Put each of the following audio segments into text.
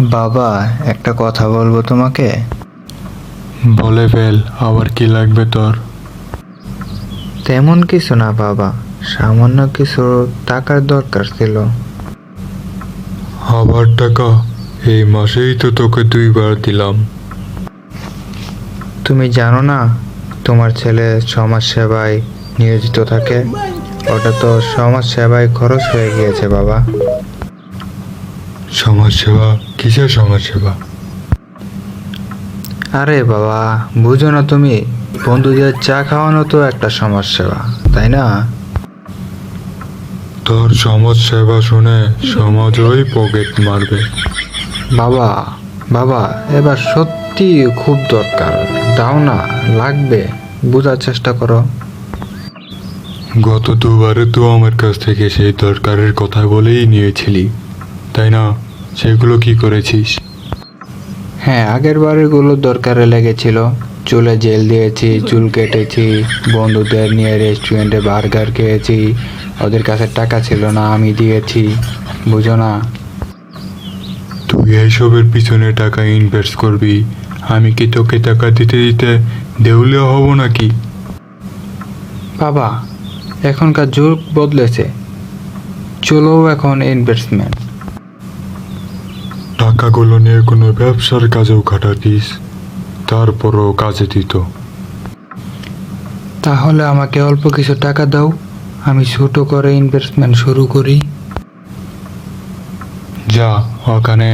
বাবা একটা কথা বলব তোমাকে? বলে ফেল আবার কি লাগবে তোর? তেমন কিছু না বাবা সামান্য কিছু টাকার দরকার ছিল। আবার টাকা? এই মাসেই তো তোকে দুইবার দিলাম। তুমি জানো না তোমার ছেলে সমাজ সেবায় নিয়োজিত থাকে? ওটা তো সমাজ সেবায় খরচ হয়ে গিয়েছে বাবা। সমাজ সেবা? কিসের সমাজ সেবা আরে বাবা বুঝো না তুমি বন্ধুদের চা খাওয়ানো তো একটা সমাজ সেবা তাই না? তোর সমাজ সেবা শুনে সমাজ ওই পকেট মারবে। বাবা বাবা এবার সত্যি খুব দরকার দাও না লাগবে বোঝার চেষ্টা করো। গত দুবারে তো আমার কাছ থেকে সেই দরকারের কথা বলেই নিয়েছিলি তাই না? সেগুলো কি করেছিস? হ্যাঁ আগের বারেগুলো দরকারে লেগেছিল। চুলে জেল দিয়েছি চুল কেটেছি বন্ধুদের নিয়ে রেস্টুরেন্টে বার্গার খেয়েছি ওদের কাছে টাকা ছিল না আমি দিয়েছি। বুঝো না। তুই এইসবের পিছনে টাকা ইনভেস্ট করবি। আমি কি তোকে টাকা দিতে দিতে দেউলিয়া হব নাকি? বাবা এখনকার যুগ বদলেছে। চলো এখন ইনভেস্টমেন্ট টাকাগুলো নিয়ে কোনো ব্যবসার কাজেও খাটাতিস তারপরও কাজে দিত। তাহলে আমাকে অল্প কিছু টাকা দাও আমি ছোট করে ইনভেস্টমেন্ট শুরু করি। যা ওখানে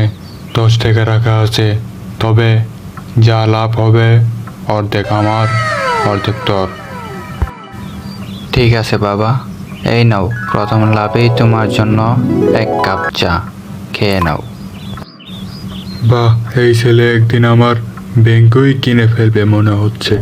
দশ টাকা রাখা আছে তবে যা লাভ হবে অর্ধেক আমার অর্ধেক তোর। ঠিক আছে বাবা এই নাও প্রথম লাভেই তোমার জন্য এক কাপ চা খেয়ে নাও। বাহ এই ছেলে একদিন আমার ব্যাংকই কিনে ফেলবে মনে হচ্ছে।